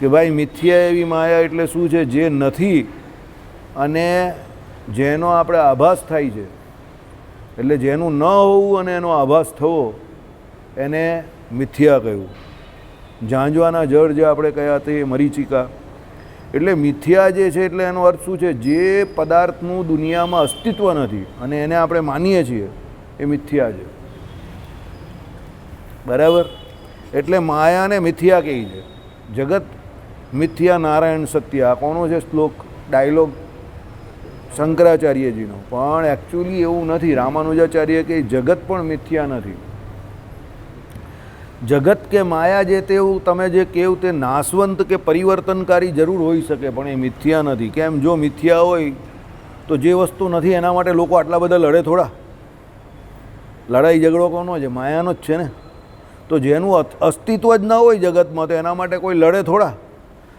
કે ભાઈ મિથ્યા એવી માયા એટલે શું છે? જે નથી અને જેનો આપણે આભાસ થાય છે. એટલે જેનું ન હોવું અને એનો આભાસ થવો, એને મિથ્યા કહ્યું ઝાંઝવાના જળ જે આપણે કહ્યા તે મરીચિકા. એટલે મિથ્યા જે છે એટલે એનો અર્થ શું છે? જે પદાર્થનું દુનિયામાં અસ્તિત્વ નથી અને એને આપણે માનીએ છીએ, એ મિથ્યા છે. બરાબર? એટલે માયાને મિથ્યા કહી છે. જગત મિથ્યા નારાયણ સત્ય, કોનો છે શ્લોક? ડાયલોગ શંકરાચાર્યજીનો. પણ એકચ્યુઅલી એવું નથી. રામાનુજાચાર્ય કે જગત પણ મિથ્યા નથી. જગત કે માયા જે તેવું તમે જે કેવું તે નાશવંત કે પરિવર્તનકારી જરૂર હોઈ શકે, પણ એ મિથ્યા નથી. કેમ? જો મિથ્યા હોય, તો જે વસ્તુ નથી, એના માટે લોકો આટલા બધા લડે થોડા. લડાઈ ઝઘડો કોનો છે? માયાનો જ છે ને. તો જેનું અસ્તિત્વ જ ન હોય જગતમાં, તો એના માટે કોઈ લડે થોડા.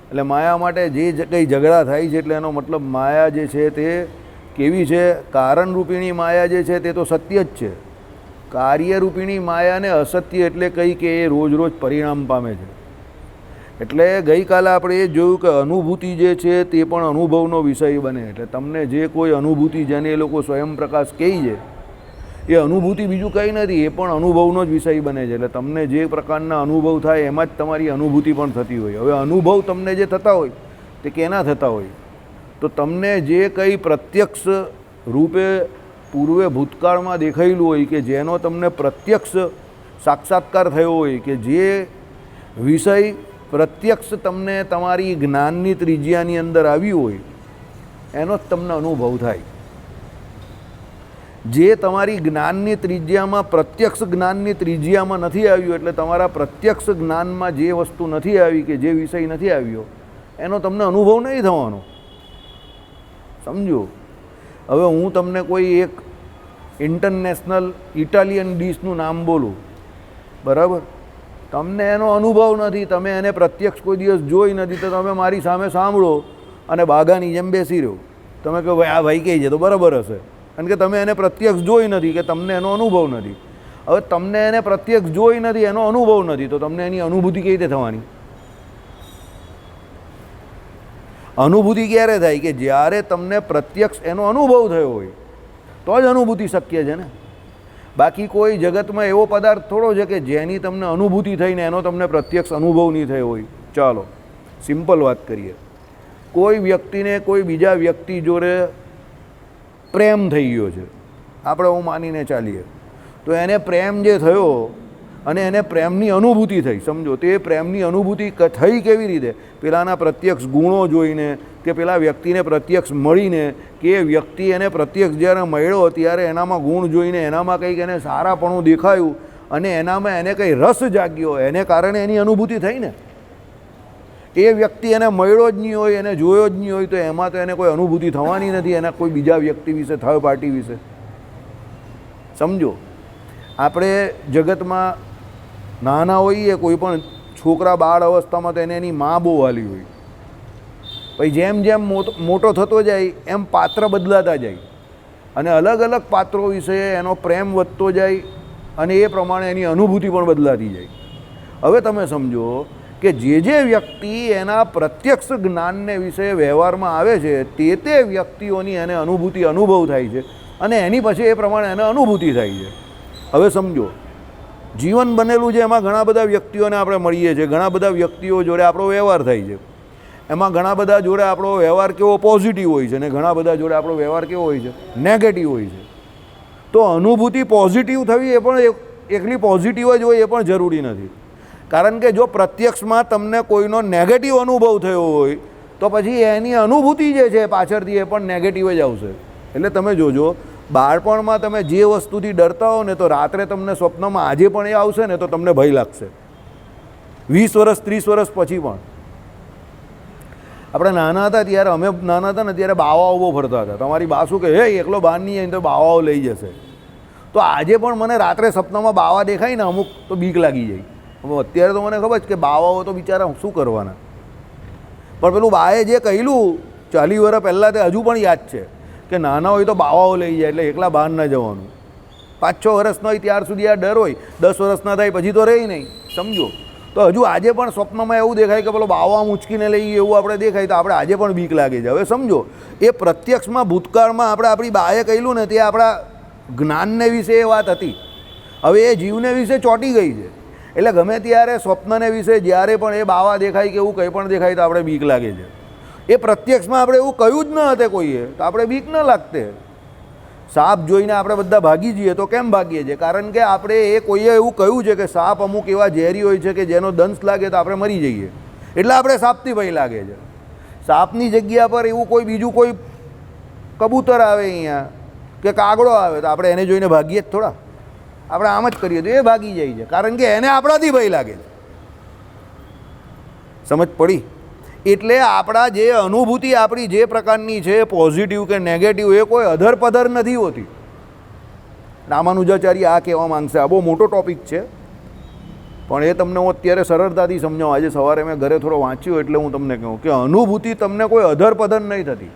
એટલે માયા માટે જે કંઈ ઝઘડા થાય છે એટલે એનો મતલબ માયા જે છે તે કેવી છે? કારણરૂપીણી માયા જે છે તે તો સત્ય જ છે. કાર્યરૂપીણી માયાને અસત્ય એટલે કંઈ કે એ રોજ રોજ પરિણામ પામે છે. એટલે ગઈકાલે આપણે એ જોયું કે અનુભૂતિ જે છે તે પણ અનુભવનો વિષય બને. એટલે તમને જે કોઈ અનુભૂતિ જેને એ લોકો સ્વયં પ્રકાશ કહે છે એ અનુભૂતિ બીજું કંઈ નથી, એ પણ અનુભવનો જ વિષય બને છે. એટલે તમને જે પ્રકારના અનુભવ થાય એમાં જ તમારી અનુભૂતિ પણ થતી હોય. હવે અનુભવ તમને જે થતા હોય, તે કેના થતા હોય? તો તમને જે કંઈ પ્રત્યક્ષ રૂપે પૂર્વે ભૂતકાળમાં દેખાયેલું હોય કે જેનો તમને પ્રત્યક્ષ સાક્ષાત્કાર થયો હોય કે જે વિષય પ્રત્યક્ષ તમને તમારી જ્ઞાનની ત્રિજ્યાની અંદર આવ્યું હોય, એનો જ તમને અનુભવ થાય. જે તમારી જ્ઞાનની ત્રિજ્યામાં, પ્રત્યક્ષ જ્ઞાનની ત્રિજ્યામાં નથી આવ્યું, એટલે તમારા પ્રત્યક્ષ જ્ઞાનમાં જે વસ્તુ નથી આવી કે જે વિષય નથી આવ્યો, એનો તમને અનુભવ નહીં થવાનો. સમજો? હવે હું તમને કોઈ એક ઇન્ટરનેશનલ ઇટાલિયન ડીશનું નામ બોલું. બરાબર? તમને એનો અનુભવ નથી, તમે એને પ્રત્યક્ષ કોઈ દિવસ જોઈ નથી, તો તમે મારી સામે સાંભળો અને બાગાની જેમ બેસી રહ્યો. તમે કહો, ભાઈ, આ ભાઈ કહે છે તો બરાબર હશે. કારણ કે તમે એને પ્રત્યક્ષ જોઈ નથી, કે તમને એનો અનુભવ નથી. હવે તમને એને પ્રત્યક્ષ જોઈ નથી, એનો અનુભવ નથી, તો તમને એની અનુભૂતિ કઈ રીતે થવાની? અનુભૂતિ ક્યારે થાય? કે જ્યારે તમને પ્રત્યક્ષ એનો અનુભવ થયો હોય, તો જ અનુભૂતિ શક્ય છે ને? બાકી કોઈ જગતમાં એવો પદાર્થ થોડો છે કે જેની તમને અનુભૂતિ થઈને એનો તમને પ્રત્યક્ષ અનુભવ નહીં થયો હોય. ચાલો, સિમ્પલ વાત કરીએ. કોઈ વ્યક્તિને કોઈ બીજા વ્યક્તિ જોડે પ્રેમ થઈ ગયો છે. આપણે હું માનીને ચાલીએ. તો એને પ્રેમ જે થયો અને એને પ્રેમની અનુભૂતિ થઈ, સમજો, તે પ્રેમની અનુભૂતિ થઈ કેવી રીતે? પેલાના પ્રત્યક્ષ ગુણો જોઈને કે પેલા વ્યક્તિને પ્રત્યક્ષ મળીને કે એ વ્યક્તિ એને પ્રત્યક્ષ જ્યારે મળ્યો ત્યારે એનામાં ગુણ જોઈને એનામાં કંઈક એને સારાપણું દેખાયું અને એનામાં એને કંઈ રસ જાગ્યો, એને કારણે એની અનુભૂતિ થઈ ને? એ વ્યક્તિ એને મળ્યો જ નહીં હોય, એને જોયો જ નહીં હોય, તો એમાં તો એને કોઈ અનુભૂતિ થવાની નથી, એના કોઈ બીજા વ્યક્તિ વિશે થર્ડ પાર્ટી વિશે. સમજો? આપણે જગતમાં નાના હોઈએ, કોઈ પણ છોકરા બાળ અવસ્થામાં તો એને એની મા બહુ વાલી હોય. પછી જેમ જેમ મોટો થતો જાય, એમ પાત્ર બદલાતા જાય. અને અલગ અલગ પાત્રો વિશે એનો પ્રેમ વધતો જાય, અને એ પ્રમાણે એની અનુભૂતિ પણ બદલાતી જાય. હવે તમે સમજો કે જે જે વ્યક્તિ એના પ્રત્યક્ષ જ્ઞાનને વિશે વ્યવહારમાં આવે છે, તે તે વ્યક્તિઓની એને અનુભૂતિ અનુભવ થાય છે અને એની પછી એ પ્રમાણે એને અનુભૂતિ થાય છે. હવે સમજો, જીવન બનેલું છે એમાં ઘણા બધા વ્યક્તિઓને આપણે મળીએ છીએ, ઘણા બધા વ્યક્તિઓ જોડે આપણો વ્યવહાર થાય છે. એમાં ઘણા બધા જોડે આપણો વ્યવહાર કેવો પોઝિટિવ હોય છે અને ઘણા બધા જોડે આપણો વ્યવહાર કેવો હોય છે? નેગેટિવ હોય છે. તો અનુભૂતિ પોઝિટિવ થવી એ પણ એક- એકલી પોઝિટિવ જ હોય એ પણ જરૂરી નથી. કારણ કે જો પ્રત્યક્ષમાં તમને કોઈનો નેગેટિવ અનુભવ થયો હોય, તો પછી એની અનુભૂતિ જે છે પાછળથી એ પણ નેગેટિવ જ આવશે. એટલે તમે જોજો, બાળપણમાં તમે જે વસ્તુથી ડરતા હો ને, તો રાત્રે તમને સ્વપ્નમાં આજે પણ એ આવશે ને, તો તમને ભય લાગશે. વીસ વર્ષ ત્રીસ વર્ષ પછી પણ. આપણે નાના હતા ત્યારે, અમે નાના હતા ને, ત્યારે બાવાઓ બહુ ફરતા હતા. તમારી બા શું કે હે, એકલો બહાર નહીં જાય તો બાવાઓ લઈ જશે. તો આજે પણ મને રાત્રે સપનામાં બાવા દેખાય ને અમુક, તો બીક લાગી જાય. અત્યારે તો મને ખબર છે કે બાવાઓ તો બિચારા શું કરવાના? પણ પેલું બાએ જે કહેલું ચાલી વર્ષ પહેલાં તે હજુ પણ યાદ છે કે નાના હોય તો બાવાઓ લઈ જાય એટલે એકલા બહાર ન જવાનું. પાંચ છ વર્ષનો હોય ત્યાર સુધી આ ડર હોય, દસ વર્ષના થાય પછી તો રહે નહીં, સમજો? તો તો હજુ આજે પણ સ્વપ્નમાં એવું દેખાય કે પેલો બાવા ઉંચકીને લઈ એવું આપણે દેખાય તો આપણે આજે પણ બીક લાગે છે હવે સમજો, એ પ્રત્યક્ષમાં ભૂતકાળમાં આપણે આપણી બાએ કહેલું ને તે આપણા જ્ઞાનને વિશે એ વાત હતી. હવે એ જીવને વિશે ચોંટી ગઈ છે. એટલે ગમે ત્યારે સ્વપ્નને વિશે જ્યારે પણ એ બાવા દેખાય કે એવું કંઈ પણ દેખાય તો આપણે બીક લાગે છે. એ પ્રત્યક્ષમાં આપણે એવું કહ્યું જ ન હતે કોઈએ, તો આપણે બીક ન લાગતે. સાપ જોઈને આપણે બધા ભાગી જઈએ તો કેમ ભાગીએ છીએ? કારણ કે આપણે એ કોઈએ એવું કહ્યું છે કે સાપ અમુક એવા ઝેરી હોય છે કે જેનો દંશ લાગે તો આપણે મરી જઈએ. એટલે આપણે સાપથી ભય લાગે છે. સાપની જગ્યા પર એવું કોઈ બીજું કોઈ કબૂતર આવે અહીંયા, કે કાગડો આવે તો આપણે એને જોઈને ભાગીએ જ થોડા. આપણે આમ જ કરીએ તો એ ભાગી જાય છે. કારણ કે એને આપણાથી ભય લાગે છે. સમજ પડી? એટલે આપણા જે અનુભૂતિ આપણી જે પ્રકારની છે પોઝિટિવ કે નેગેટિવ એ કોઈ અધર પધર નથી હોતી. રામાનુજાચાર્ય આ કહેવા માંગશે, આ બહુ મોટો ટોપિક છે. પણ એ તમને હું અત્યારે સરળતાથી સમજાવું. આજે સવારે મેં ઘરે થોડો વાંચ્યું એટલે હું તમને કહું કે અનુભૂતિ તમને કોઈ અધર પધર નહીં થતી.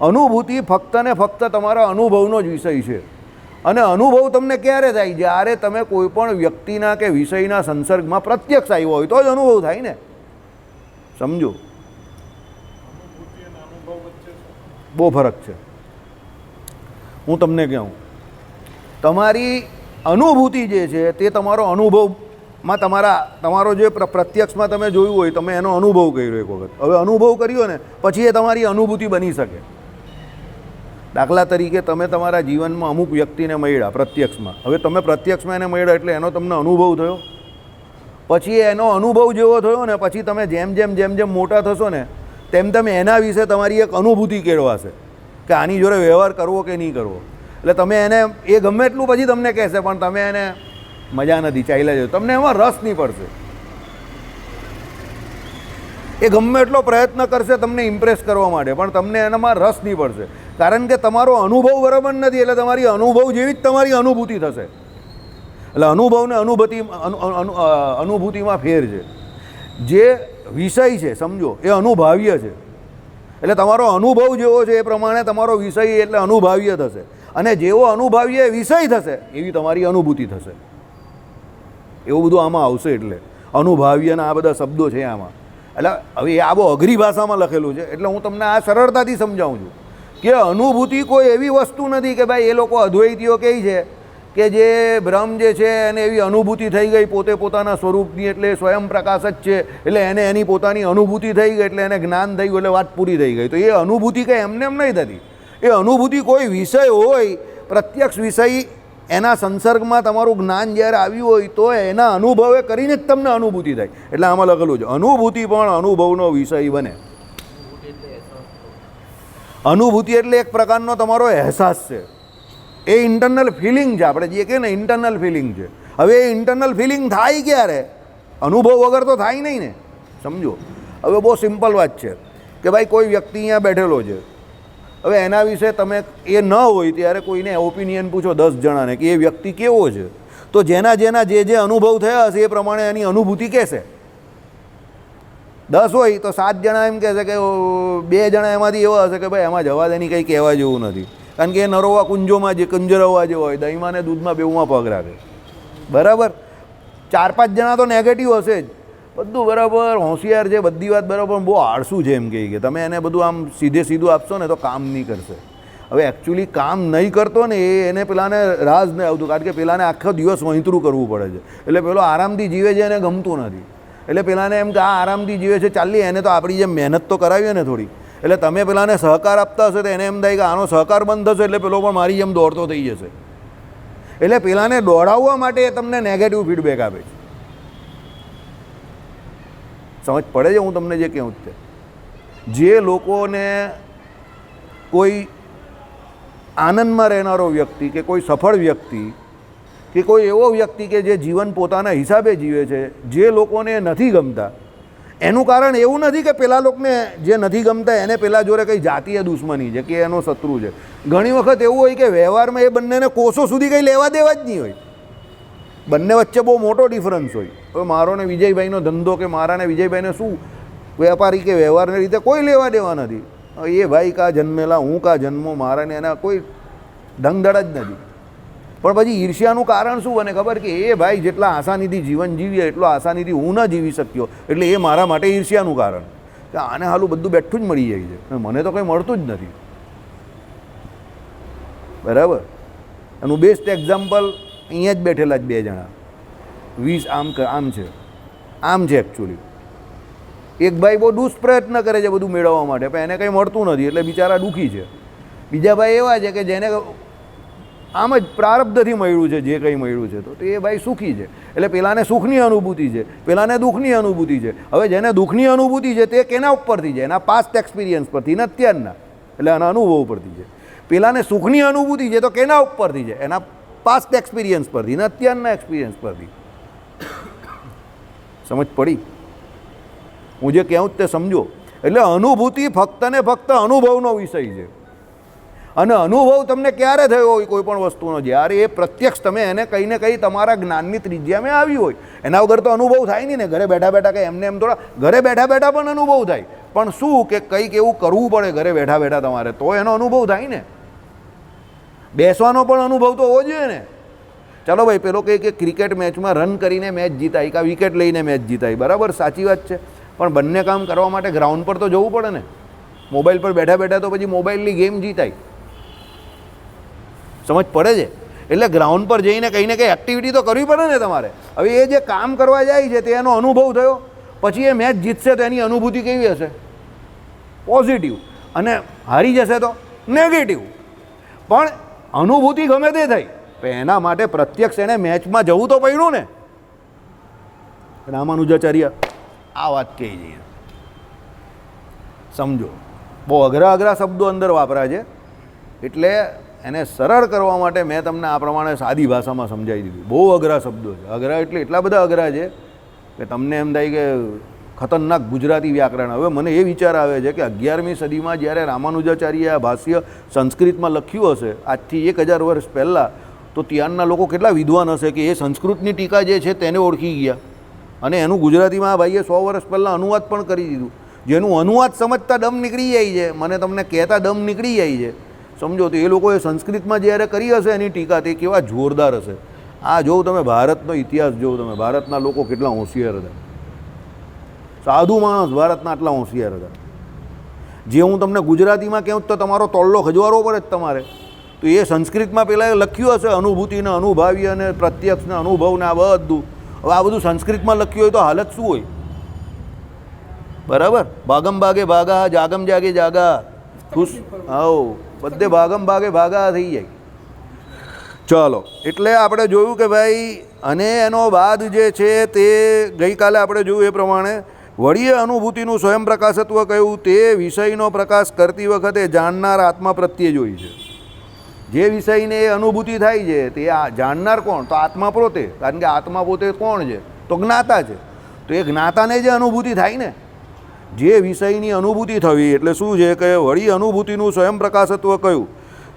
અનુભૂતિ ફક્ત ને ફક્ત તમારા અનુભવનો જ વિષય છે. અને અનુભવ તમને ક્યારે થાય? જ્યારે તમે કોઈ પણ વ્યક્તિના કે વિષયના સંસર્ગમાં પ્રત્યક્ષ આવ્યો હોય, તો જ અનુભવ થાય ને. સમજો. બહુ ફરક છે. હું તમને કહું. તમારી અનુભૂતિ જે છે, તે તમારો અનુભવમાં તમારા, તમારો જે પ્ર- પ્રત્યક્ષમાં તમે જોયું હોય, તમે એનો અનુભવ કર્યો એક વખત. હવે અનુભવ કર્યો ને, પછી એ તમારી અનુભૂતિ બની શકે. દાખલા તરીકે તમે તમારા જીવનમાં અમુક વ્યક્તિને મળ્યા પ્રત્યક્ષમાં. હવે તમે પ્રત્યક્ષમાં એને મળ્યા એટલે એનો તમને અનુભવ થયો? પછી એનો અનુભવ જેવો થયો ને પછી તમે જેમ જેમ જેમ જેમ મોટા થશો ને, તેમ તેમ એના વિશે તમારી એક અનુભૂતિ કેળવાશે કે આની જોડે વ્યવહાર કરવો કે નહીં કરવો. એટલે તમે એને, એ ગમે એટલું પછી તમને કહેશે, પણ તમે એને મજા નથી, ચાલ્યા જજો તમને એમાં રસ નહીં પડશે. એ ગમે એટલો પ્રયત્ન કરશે તમને ઇમ્પ્રેસ કરવા માટે, પણ તમને એનામાં રસ નહીં પડશે. કારણ કે તમારો અનુભવ બરાબર નથી, એટલે તમારી અનુભવ જેવી જ તમારી અનુભૂતિ થશે. એટલે અનુભવને અનુભૂતિ અનુભૂતિમાં ફેર છે. જે વિષય છે, સમજો, એ અનુભાવ્ય છે. એટલે તમારો અનુભવ જેવો છે એ પ્રમાણે તમારો વિષય એટલે અનુભાવ્ય થશે. અને જેવો અનુભાવ્ય વિષય થશે, એવી તમારી અનુભૂતિ થશે. એવું બધું આમાં આવશે એટલે. અનુભાવ્યના આ બધા શબ્દો છે આમાં. એટલે હવે એ આ બહુ અઘરી ભાષામાં લખેલું છે, એટલે હું તમને આ સરળતાથી સમજાવું છું. કે અનુભૂતિ કોઈ એવી વસ્તુ નથી કે ભાઈ એ લોકો અદ્વૈતીઓ કહે છે કે જે બ્રહ્મ જે છે એને એવી અનુભૂતિ થઈ ગઈ પોતે પોતાના સ્વરૂપની એટલે સ્વયં પ્રકાશ જ છે. એટલે એને એની પોતાની અનુભૂતિ થઈ ગઈ એટલે એને જ્ઞાન થઈ ગયું એટલે વાત પૂરી થઈ ગઈ. તો એ અનુભૂતિ કંઈ એમને એમ નહીં થતી. એ અનુભૂતિ કોઈ વિષય હોય, પ્રત્યક્ષ વિષય એના સંસર્ગમાં તમારું જ્ઞાન જ્યારે આવ્યું હોય તો એના અનુભવે કરીને જ તમને અનુભૂતિ થાય. એટલે આમાં લખેલું છે, અનુભૂતિ પણ અનુભવનો વિષય બને. અનુભૂતિ એટલે એક પ્રકારનો તમારો અહેસાસ છે. એ ઇન્ટરનલ ફિલિંગ છે આપણે જે કહીએ ને ઇન્ટરનલ ફિલિંગ છે. હવે એ ઇન્ટરનલ ફિલિંગ થાય ક્યારે? અનુભવ વગર તો થાય નહીં ને. સમજો? હવે બહુ સિમ્પલ વાત છે કે ભાઈ કોઈ વ્યક્તિ અહીંયા બેઠેલો છે. હવે એના વિશે તમે એ ન હોય ત્યારે કોઈને ઓપિનિયન પૂછો દસ જણાને કે એ વ્યક્તિ કેવો છે? તો જેના જેના જે જે અનુભવ થયા હશે એ પ્રમાણે એની અનુભૂતિ કહેશે. દસ હોય તો સાત જણા એમ કહેશે કે બે જણા એમાંથી એવા હશે કે ભાઈ એમાં જવા દેની કંઈ કહેવા જેવું નથી. કારણ કે એ નરોવા કુંજોમાં જે કુંજરવવા જેવો હોય, દહીંમાં ને દૂધમાં બેઉમાં પગ રાખે. બરાબર? ચાર પાંચ જણા તો નેગેટિવ હશે જ. બધું બરાબર, હોશિયાર છે, બધી વાત બરાબર બહુ આળસું છે એમ કહે કે તમે એને બધું આમ સીધે સીધું આપશો ને તો કામ નહીં કરશે. હવે એકચ્યુઅલી કામ નહીં કરતો ને એ એને પેલાને રાજ નહીં આવતું, કારણ કે પેલાને આખો દિવસ વહીતરું કરવું પડે છે. એટલે પેલો આરામથી જીવે છે એને ગમતું નથી. એટલે પેલાને એમ કે આ આરામથી જીવે છે ચાલી એને તો આપણી જેમ મહેનત તો કરાવીએ ને થોડી. એટલે તમે પેલાને સહકાર આપતા હશો તો એને એમ થાય કે આનો સહકાર બંધ થશે એટલે પેલો પણ મારી જેમ દોડતો થઈ જશે. એટલે પેલાને દોડાવવા માટે એ તમને નેગેટિવ ફીડબેક આપે છે. સમજ પડે છે, હું તમને જે કહું તે. જે લોકોને કોઈ આનંદમાં રહેનારો વ્યક્તિ કે કોઈ સફળ વ્યક્તિ કે કોઈ એવો વ્યક્તિ કે જે જીવન પોતાના હિસાબે જીવે છે, જે લોકોને નથી ગમતા. એનું કારણ એવું નથી કે પેલા લોકોને જે નથી ગમતા એને પેલા જોડે કંઈ જાતીય દુશ્મની છે કે એનો શત્રુ છે. ઘણી વખત એવું હોય કે વ્યવહારમાં એ બંનેને કોષો સુધી કંઈ લેવા દેવા જ નહીં હોય. બંને વચ્ચે બહુ મોટો ડિફરન્સ હોય. હવે મારો ને વિજયભાઈનો ધંધો કે મારાને વિજયભાઈને શું? વેપારી કે વ્યવહારની રીતે કોઈ લેવા દેવા નથી. એ ભાઈ કા જન્મેલા, હું કા જન્મો મારાને એના કોઈ ઢંગધડ જ નથી. પણ પછી ઈર્ષ્યાનું કારણ શું બને ખબર કે એ ભાઈ જેટલા આસાનીથી જીવન જીવીએ, એટલો આસાનીથી હું ન જીવી શક્યો. એટલે એ મારા માટે ઈર્ષ્યાનું કારણ. કે આને હાલું બધું બેઠું જ મળી જાય છે. મને તો કંઈ મળતું જ નથી. બરાબર? એનું બેસ્ટ એક્ઝામ્પલ અહીંયા જ બેઠેલા જ બે જણા. વીસ આમ આમ છે. આમ છે એકચ્યુઅલી એક ભાઈ બહુ દુષ્પ્રયત્ન કરે છે બધું મેળવવા માટે. પણ એને કંઈ મળતું નથી. એટલે બિચારા દુઃખી છે. બીજા ભાઈ એવા છે કે જેને આમ જ પ્રારબ્ધથી મળ્યું છે, જે કંઈ મળ્યું છે. તો એ ભાઈ સુખી છે. એટલે પેલાને સુખની અનુભૂતિ છે, પેલાને દુઃખની અનુભૂતિ છે. હવે જેને દુઃખની અનુભૂતિ છે, તે કેના ઉપરથી છે? એના પાસ્ટ એક્સપિરિયન્સ પરથી ને અત્યારના. એટલે એના અનુભવ પરથી છે. પેલાને સુખની અનુભૂતિ છે, તો કેના ઉપરથી છે? એના પાસ્ટ એક્સપિરિયન્સ પરથી ને અત્યારના એક્સપિરિયન્સ પરથી. સમજ પડી? હું જે કહું તે સમજો. એટલે અનુભૂતિ ફક્ત ને ફક્ત અનુભવનો વિષય છે. અને અનુભવ તમને ક્યારે થયો હોય કોઈ પણ વસ્તુનો? જ્યારે એ પ્રત્યક્ષ તમે એને કંઈ ને કંઈ તમારા જ્ઞાનની ત્રિજ્યામાં આવી હોય. એના વગર તો અનુભવ થાય નહીં ને. ઘરે બેઠા બેઠા કે એમને એમ થોડા ઘરે બેઠા બેઠા પણ અનુભવ થાય. પણ શું કે કંઈક એવું કરવું પડે ઘરે બેઠા બેઠા તમારે? તો એનો અનુભવ થાય ને. બેસવાનો પણ અનુભવ તો હોવો જોઈએ ને. ચાલો ભાઈ, પેલો કહે કે ક્રિકેટ મેચમાં રન કરીને મેચ જીતાય કાં વિકેટ લઈને મેચ જીતાય. બરાબર? સાચી વાત છે. પણ બંને કામ કરવા માટે ગ્રાઉન્ડ પર તો જવું પડે ને. મોબાઈલ પર બેઠા બેઠા તો પછી મોબાઈલની ગેમ જીતાય. સમજ પડે છે? એટલે ગ્રાઉન્ડ પર જઈને કંઈ ને કંઈ એક્ટિવિટી તો કરવી પડે ને તમારે. હવે એ જે કામ કરવા જાય છે તે એનો અનુભવ થયો. પછી એ મેચ જીતશે તો એની અનુભૂતિ કેવી હશે? પોઝિટિવ અને હારી જશે તો નેગેટિવ પણ અનુભૂતિ ગમે તે થઈ, પણ એના માટે પ્રત્યક્ષ એને મેચમાં જવું તો પડ્યું ને. રામાનુજાચાર્ય. આ વાત કહી જઈએ સમજો. બહુ અઘરા અઘરા શબ્દો અંદર વાપરા છે. એટલે એને સરળ કરવા માટે મેં તમને આ પ્રમાણે સાદી ભાષામાં સમજાવી દીધું. બહુ અઘરા શબ્દો છે. અઘરા એટલે એટલા બધા અઘરા છે કે તમને એમ થાય કે ખતરનાક ગુજરાતી વ્યાકરણ. હવે મને એ વિચાર આવે છે કે અગિયારમી સદીમાં જ્યારે રામાનુજાચાર્યએ આ ભાષ્ય સંસ્કૃતમાં લખ્યું હશે, આજથી એક હજાર વર્ષ પહેલાં, તો ત્યારના લોકો કેટલા વિદ્વાન હશે કે એ સંસ્કૃતની ટીકા જે છે તેને ઓળખી ગયા. અને એનું ગુજરાતીમાં આ ભાઈએ સો વર્ષ પહેલાં અનુવાદ પણ કરી દીધું. જેનું અનુવાદ સમજતા દમ નીકળી જાય છે. મને તમને કહેતા દમ નીકળી જાય છે. સમજો તો એ લોકોએ સંસ્કૃતમાં જ્યારે કરી હશે એની ટીકા, તે કેવા જોરદાર હશે. આ જોઉં તમે ભારતનો ઇતિહાસ જોઉં તમે, ભારતના લોકો કેટલા હોશિયાર હતા. સાધુ માણસ ભારતના આટલા હોશિયાર હતા. જે હું તમને ગુજરાતીમાં કહું તો તમારો તોલ્લો ખજવારો પડે જ તમારે. તો એ સંસ્કૃતમાં પહેલાં લખ્યું હશે, અનુભૂતિને અનુભાવી અને પ્રત્યક્ષને અનુભવને આ બધું. હવે આ બધું સંસ્કૃતમાં લખ્યું હોય તો હાલત શું હોય? બરાબર? ભાગમ ભાગે ભાગા, જાગમ જાગે જાગા. ખુશ? આવો. બધે ભાગમ ભાગે ભાગા થઈ જાય. ચાલો, એટલે આપણે જોયું કે ભાઈ, અને એનો બાદ જે છે તે ગઈકાલે આપણે જોયું એ પ્રમાણે વળીએ અનુભૂતિનું સ્વયં પ્રકાશત્વ કહ્યું, તે વિષયનો પ્રકાશ કરતી વખતે જાણનાર આત્મા પ્રત્યે જોઈ છે. જે વિષયને અનુભૂતિ થાય છે, તે આ જાણનાર કોણ? તો આત્મા પોતે. કારણ કે આત્મા પોતે કોણ છે? તો જ્ઞાતા છે. તો એ જ્ઞાતાને જે અનુભૂતિ થાય ને. જે વિષયની અનુભૂતિ થવી એટલે શું છે કે વળી અનુભૂતિનું સ્વયં પ્રકાશત્વ કયું?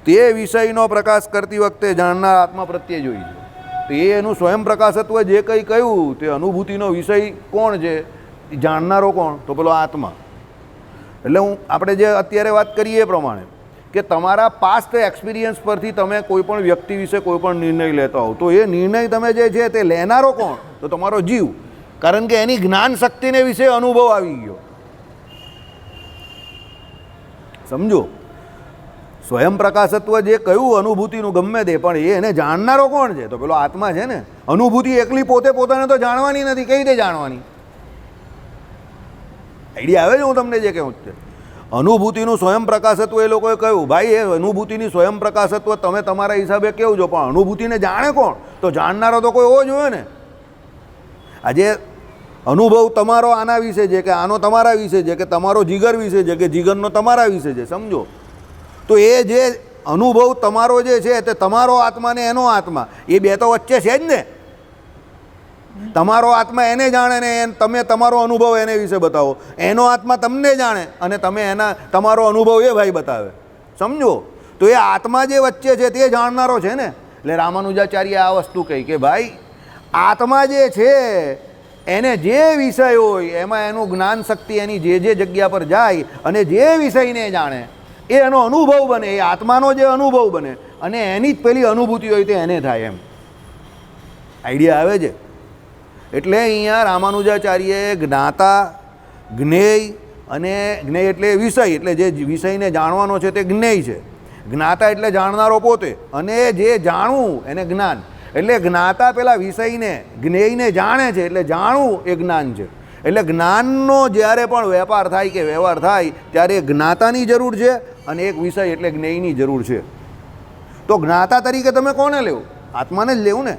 તે વિષયનો પ્રકાશ કરતી વખતે જાણનાર આત્મા પ્રત્યે જોઈ છે. તો એ એનું સ્વયં પ્રકાશત્વ જે કંઈ કહ્યું, તે અનુભૂતિનો વિષય કોણ છે? જાણનારો કોણ? તો પેલો આત્મા. એટલે હું, આપણે જે અત્યારે વાત કરીએ એ પ્રમાણે, કે તમારા પાસ્ટ એક્સપિરિયન્સ પરથી તમે કોઈપણ વ્યક્તિ વિશે કોઈ પણ નિર્ણય લેતા હોવ, તો એ નિર્ણય તમે જે છે તે લેનારો કોણ? તો તમારો જીવ. કારણ કે એની જ્ઞાન શક્તિને વિશે અનુભવ આવી ગયો. સમજો. સ્વયં પ્રકાશત્વ જે કયું અનુભૂતિનું ગમે તે, પણ એ એને જાણનારો કોણ છે? તો પેલો આત્મા છે ને, અનુભૂતિ એકલી પોતે પોતાને તો જાણવાની નથી, કઈ રીતે જાણવાની? આઈડિયા આવે છે હું તમને જે કહું છું. અનુભૂતિનું સ્વયં પ્રકાશત્વ એ લોકોએ કહ્યું, ભાઈ, એ અનુભૂતિની સ્વયં પ્રકાશત્વ તમે તમારા હિસાબે કેવું છો? પણ અનુભૂતિને જાણે કોણ? તો જાણનારો તો કોઈ હોવો જોઈએ ને. આજે અનુભવ તમારો આના વિશે છે કે આનો તમારા વિશે છે કે તમારો જીગર વિશે છે કે જીગરનો તમારા વિશે છે, સમજો? તો એ જે અનુભવ તમારો જે છે તે તમારો આત્મા ને એનો આત્મા. એ બે તો વચ્ચે છે જ ને. તમારો આત્મા એને જાણે ને તમે તમારો અનુભવ એને વિશે બતાવો. એનો આત્મા તમને જાણે અને તમે એના, તમારો અનુભવ એ ભાઈ બતાવે. સમજો? તો એ આત્મા જે વચ્ચે છે તે જાણનારો છે ને. એટલે રામાનુજાચાર્ય આ વસ્તુ કહી કે ભાઈ, આત્મા જે છે એને જે વિષય હોય, એમાં એનું જ્ઞાન શક્તિ એની જે જે જગ્યા પર જાય અને જે વિષયને જાણે, એ એનો અનુભવ બને, એ આત્માનો જે અનુભવ બને, અને એની જ પેલી અનુભૂતિ હોય તે એને થાય એમ. આઈડિયા આવે છે? એટલે અહીંયા રામાનુજાચાર્યએ જ્ઞાતા, જ્ઞેય અને જ્ઞેય એટલે વિષય, એટલે જે વિષયને જાણવાનો છે તે જ્ઞેય છે. જ્ઞાતા એટલે જાણનારો પોતે, અને જે જાણવું એને જ્ઞાન. એટલે જ્ઞાતા પેલા વિષયને, જ્ઞેયને જાણે છે, એટલે જાણવું એ જ્ઞાન છે. એટલે જ્ઞાનનો જ્યારે પણ વેપાર થાય કે વ્યવહાર થાય, ત્યારે એ જ્ઞાતાની જરૂર છે અને એક વિષય એટલે જ્ઞેયની જરૂર છે. તો જ્ઞાતા તરીકે તમે કોને લેવું? આત્માને જ લેવું ને?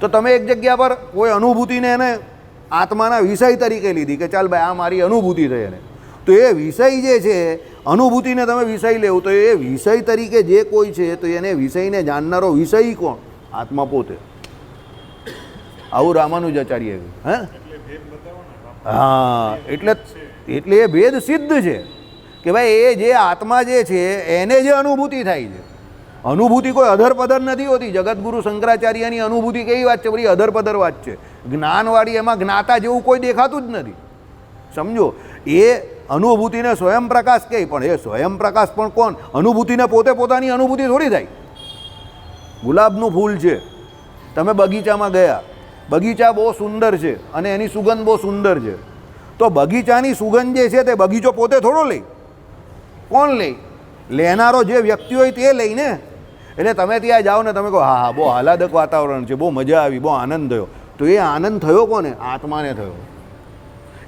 તો તમે એક જગ્યા પર કોઈ અનુભૂતિને એને આત્માના વિષય તરીકે લીધી કે ચાલ ભાઈ આ મારી અનુભૂતિ થઈ એને. તો એ વિષય જે છે, અનુભૂતિને તમે વિષય લેવું, તો એ વિષય તરીકે જે કોઈ છે, તો એને વિષયને જાણનારો વિષય કોણ? આત્મા પોતે. આવું રામાનુજાચાર્ય કહ્યું હે? હા, એટલે એટલે એ ભેદ સિદ્ધ છે કે ભાઈ એ જે આત્મા જે છે, એને જે અનુભૂતિ થાય છે. અનુભૂતિ કોઈ અધર પધર નથી હોતી. જગતગુરુ શંકરાચાર્યની અનુભૂતિ કેવી વાત છે? બધી અધર પધર વાત છે. જ્ઞાનવાળી એમાં જ્ઞાતા જેવું કોઈ દેખાતું જ નથી. સમજો, એ અનુભૂતિને સ્વયં પ્રકાશ કહે, પણ એ સ્વયં પ્રકાશ પણ કોણ? અનુભૂતિને પોતે પોતાની અનુભૂતિ થોડી થાય. ગુલાબનું ફૂલ છે. તમે બગીચામાં ગયા. બગીચા બહુ સુંદર છે અને એની સુગંધ બહુ સુંદર છે. તો બગીચાની સુગંધ જે છે તે બગીચો પોતે થોડો લે. કોણ લઈ લેનારો જે વ્યક્તિ હોય તે લઈને એટલે તમે ત્યાં જાઓ ને તમે કહો, હા હા, બહુ આહલાદક વાતાવરણ છે, બહુ મજા આવી, બહુ આનંદ થયો. તો એ આનંદ થયો કોને? આત્માને થયો.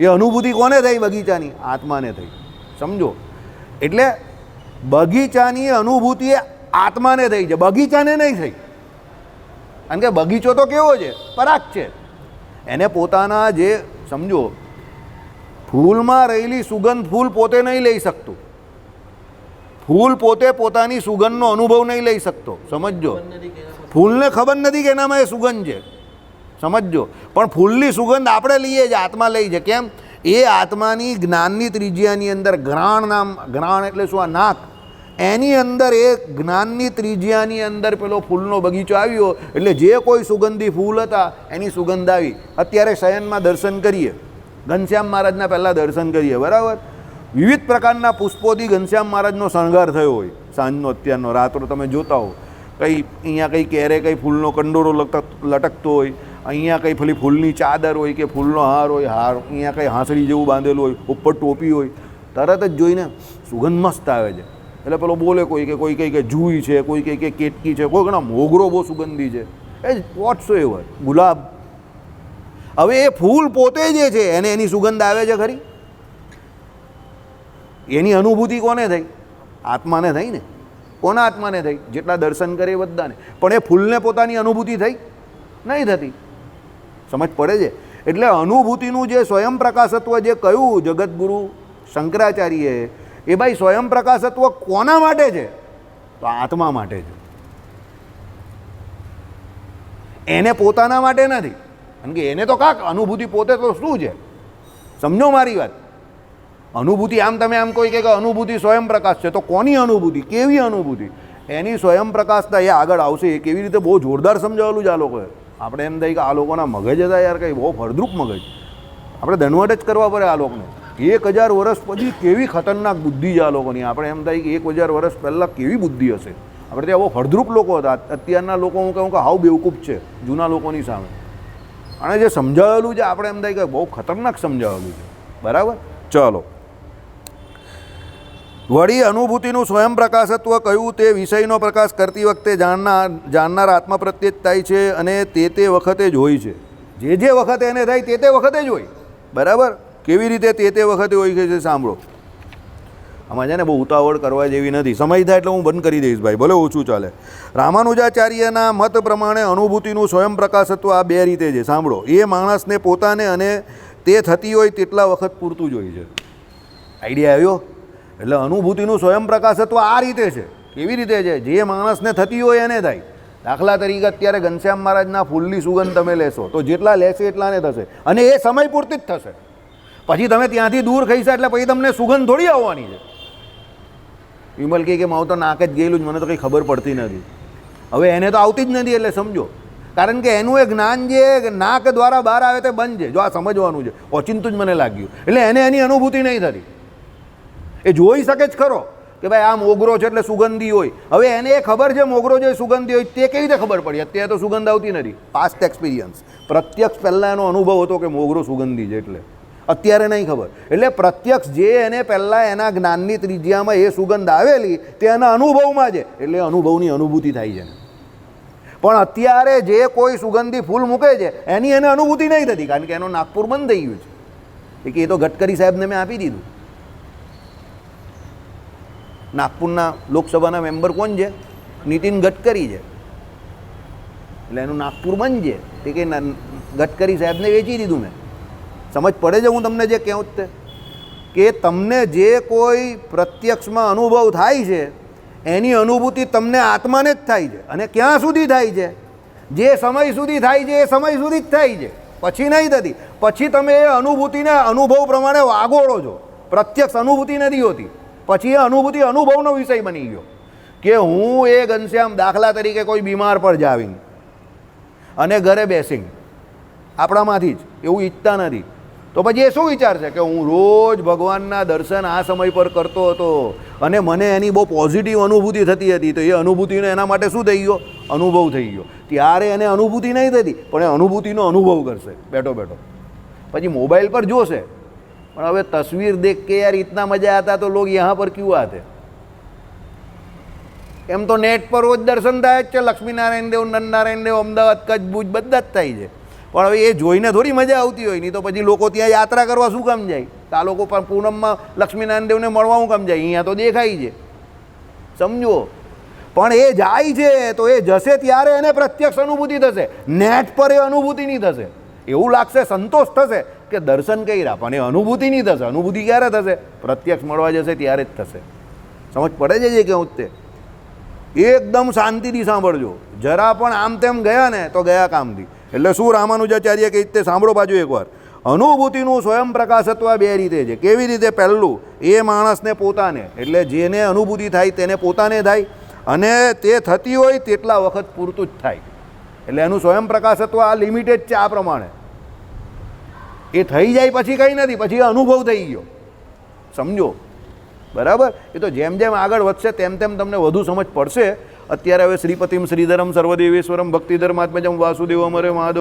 એ અનુભૂતિ કોને થઈ બગીચાની? આત્માને થઈ. સમજો? એટલે બગીચાની અનુભૂતિ એ આત્માને થઈ છે, બગીચાને નહીં થઈ. કારણ કે બગીચો તો કેવો છે, પરાગ છે. એને પોતાના જે, સમજો, ફૂલમાં રહેલી સુગંધ ફૂલ પોતે નહીં લઈ શકતું. ફૂલ પોતે પોતાની સુગંધનો અનુભવ નહીં લઈ શકતો, સમજજો. ફૂલને ખબર નથી કે એનામાં એ સુગંધ છે. સમજજો. પણ ફૂલની સુગંધ આપણે લઈએ જ, આત્મા લઈ છે. કેમ? એ આત્માની જ્ઞાનની ત્રિજ્યાની અંદર ઘ્રાણ નામ, ઘ્રાણ એટલે શું? આ નાક. એની અંદર એ જ્ઞાનની ત્રિજ્યાની અંદર પેલો ફૂલનો બગીચો આવ્યો, એટલે જે કોઈ સુગંધી ફૂલ હતા, એની સુગંધ આવી. અત્યારે શયનમાં દર્શન કરીએ. ઘનશ્યામ મહારાજના પહેલાં દર્શન કરીએ, બરાબર? વિવિધ પ્રકારના પુષ્પોથી ઘનશ્યામ મહારાજનો શણગાર થયો હોય, સાંજનો, અત્યારનો, રાત્રો તમે જોતા હો. કંઈ અહીંયા કંઈ ક્યારે કંઈ ફૂલનો કંડોરો લટક, લટકતો હોય, અહીંયા કંઈ ફલી ફૂલની ચાદર હોય કે ફૂલનો હાર હોય, હાર, અહીંયા કંઈ હાંસળી જેવું બાંધેલું હોય, ઉપર ટોપી હોય, તરત જ જોઈને સુગંધ મસ્ત આવે છે. એટલે પેલો બોલે કોઈ કે, કોઈ કહે કે જુઈ છે, કોઈ કંઈ કે કેટકી છે, કોઈ ઘણા મોગરો બહુ સુગંધી છે. એ વોટ્સો એવર ગુલાબ. હવે એ ફૂલ પોતે જે છે, એને એની સુગંધ આવે છે ખરી? એની અનુભૂતિ કોને થઈ? આત્માને થઈ ને? કોના આત્માને થઈ? જેટલા દર્શન કરે એ બધાને. પણ એ ફૂલને પોતાની અનુભૂતિ થઈ? નહીં થતી. સમજ પડે છે? એટલે અનુભૂતિનું જે સ્વયં પ્રકાશત્વ જે કહ્યું જગતગુરુ શંકરાચાર્યએ એ ભાઈ સ્વયં પ્રકાશત્વ કોના માટે છે? તો આત્મા માટે છે. એને પોતાના માટે નથી. કારણ કે એને તો કાંક અનુભૂતિ પોતે તો શું છે? સમજો મારી વાત. અનુભૂતિ આમ તમે આમ કોઈ કે અનુભૂતિ સ્વયં પ્રકાશ છે, તો કોની અનુભૂતિ? કેવી અનુભૂતિ? એની સ્વયં પ્રકાશતા એ આગળ આવશે. એ કેવી રીતે બહુ જોરદાર સમજાવેલું છે આ લોકોએ. આપણે એમ થાય કે આ લોકોના મગજ હતા યાર, કંઈ બહુ ફળદ્રુપ મગજ. આપણે દંડવટ જ કરવા પડે આ લોકોને. એક હજાર વર્ષ પછી કેવી ખતરનાક બુદ્ધિ છે આ લોકોની? આપણે એમ થાય કે એક હજાર વર્ષ પહેલાં કેવી બુદ્ધિ હશે? આપણે ત્યાં બહુ ફળદ્રુપ લોકો હતા. અત્યારના લોકો હું કહું કે હાવ બેવકૂફ છે, જૂના લોકોની સામે. અને જે સમજાવેલું છે, આપણે એમ થાય કે બહુ ખતરનાક સમજાવેલું છે. બરાબર? ચલો. વળી અનુભૂતિનું સ્વયં પ્રકાશત્વ કયું તે વિષયનો પ્રકાશ કરતી વખતે જાણનાર જાણનાર આત્મા પ્રત્યે થાય છે અને તે તે વખતે જ હોય છે. જે જે વખતે એને થાય તે તે વખતે જ હોય. બરાબર? કેવી રીતે તે તે વખતે હોય છે સાંભળો. આમાં છે ને બહુ ઉતાવળ કરવા જેવી નથી. સમય થાય એટલે હું બંધ કરી દઈશ ભાઈ, ભલે ઓછું ચાલે. રામાનુજાચાર્યના મત પ્રમાણે અનુભૂતિનું સ્વયં પ્રકાશત્વ આ બે રીતે છે, સાંભળો. એ માણસને પોતાને અને તે થતી હોય તેટલા વખત પૂરતું જ હોય છે. આઈડિયા આવ્યો? એટલે અનુભૂતિનું સ્વયં પ્રકાશત્વ આ રીતે છે. કેવી રીતે છે? જે માણસને થતી હોય એને થાય. દાખલા તરીકે અત્યારે ઘનશ્યામ મહારાજના ફૂલની સુગંધ તમે લેશો, તો જેટલા લેશે એટલાને થશે. અને એ સમય પૂરતી જ થશે. પછી તમે ત્યાંથી દૂર ખઈશો એટલે પછી તમને સુગંધ થોડી આવવાની છે. વિમલ કહે કે મારું તો નાક જ ગયેલું જ મને તો કંઈ ખબર પડતી નથી. હવે એને તો આવતી જ નથી એટલે સમજો. કારણ કે એનું એ જ્ઞાન જે નાક દ્વારા બહાર આવે તે બંધ છે. જો આ સમજવાનું છે. ઓચિંતું જ મને લાગ્યું. એટલે એને એની અનુભૂતિ નહીં થતી. એ જોઈ શકે જ ખરો કે ભાઈ આ મોગરો છે એટલે સુગંધી હોય. હવે એને એ ખબર છે મોગરો જે સુગંધી હોય તે કેવી રીતે ખબર પડી? અત્યારે તો સુગંધ આવતી નથી. પાસ્ટ એક્સપિરિયન્સ પ્રત્યક્ષ પહેલાં એનો અનુભવ હતો કે મોગરો સુગંધી છે એટલે. અત્યારે નહીં ખબર. એટલે પ્રત્યક્ષ જે એને પહેલાં એના જ્ઞાનની ત્રિજ્યામાં એ સુગંધ આવેલી, તે એના અનુભવમાં છે. એટલે અનુભવની અનુભૂતિ થાય છે. પણ અત્યારે જે કોઈ સુગંધી ફૂલ મૂકે છે, એની એને અનુભૂતિ નહીં થતી, કારણ કે એનો નાગપુર બંધ થઈ ગયું છે. કે એ તો ગડકરી સાહેબને મેં આપી દીધું. નાગપુરના લોકસભાના મેમ્બર કોણ છે? નીતિન ગડકરી છે. એટલે એનું નાગપુર બંધ છે. તે કે ગટકરી સાહેબને વેચી દીધું મેં. સમજ પડે છે હું તમને જે કહું તે? કે તમને જે કોઈ પ્રત્યક્ષમાં અનુભવ થાય છે, એની અનુભૂતિ તમને આત્માને જ થાય છે. અને ક્યાં સુધી થાય છે? જે સમય સુધી થાય છે એ સમય સુધી જ થાય છે. પછી નહીં થતી. પછી તમે એ અનુભૂતિને અનુભવ પ્રમાણે વાગોળો છો. પ્રત્યક્ષ અનુભૂતિ નથી હોતી. પછી એ અનુભૂતિ અનુભવનો વિષય બની ગયો. કે હું એ ઘનશ્યામ દાખલા તરીકે કોઈ બીમાર પર જાવીને અને ઘરે બેસીને. આપણામાંથી જ. એવું ઈચ્છતા નથી. તો પછી એ શું વિચાર છે કે હું રોજ ભગવાનના દર્શન આ સમય પર કરતો હતો અને મને એની બહુ પોઝિટિવ અનુભૂતિ થતી હતી, તો એ અનુભૂતિનો એના માટે શું થઈ ગયો? અનુભવ થઈ ગયો. ત્યારે એને અનુભૂતિ નહીં થતી, પણ એ અનુભૂતિનો અનુભવ કરશે. બેઠો બેઠો. પછી મોબાઈલ પર જોશે. પણ હવે તસવીર દેખ કે યાર ઇતના મજા આતા તો લોગ યહાં પર ક્યુ આતે? એમ તો નેટ પર રોજ દર્શન થાય જ છે. લક્ષ્મીનારાયણ દેવ, નંદનારાયણ દેવ, અમદાવાદ, કચ્છ, ભુજ, બધા જ થાય છે. પણ હવે એ જોઈને થોડી મજા આવતી હોય. નહીં તો પછી લોકો ત્યાં યાત્રા કરવા શું કામ જાય? તો આ લોકો પણ પૂનમમાં લક્ષ્મીનારાયણ દેવને મળવા શું કામ જાય? અહીંયા તો દેખાય છે. સમજો પણ એ જાય છે તો એ જશે ત્યારે એને પ્રત્યક્ષ અનુભૂતિ થશે. નેટ પર એ અનુભૂતિ નહીં થશે. એવું લાગશે, સંતોષ થશે કે દર્શન કર્યા, પણ એ અનુભૂતિ નહીં થશે. અનુભૂતિ ક્યારે થશે? પ્રત્યક્ષ મળવા જશે ત્યારે જ થશે. સમજ પડે છે જે કેવું તે? એકદમ શાંતિથી સાંભળજો. જરા પણ આમ તેમ ગયા ને તો ગયા કામથી. એટલે શું રામાનુજાચાર્ય કે તે સાંભળો બાજુ એકવાર. અનુભૂતિનું સ્વયં પ્રકાશત્વ બે રીતે છે. કેવી રીતે પહેલું એ માણસને પોતાને. એટલે જેને અનુભૂતિ થાય તેને પોતાને થાય. અને તે થતી હોય તેટલા વખત પૂરતું જ થાય. એટલે એનું સ્વયં પ્રકાશત્વ આ લિમિટેડ છે આ પ્રમાણે. એ થઈ જાય પછી કંઈ નથી. પછી અનુભવ થઈ ગયો. સમજો? બરાબર? એ તો જેમ જેમ આગળ વધશે તેમ તેમ તમને વધુ સમજ પડશે. અત્યારે હવે શ્રીપતિમ શ્રીધરમ સર્વદેવેશ્વરમ ભક્તિધર્માત્મજમ વાસુદેવ અમરે મહાદેવ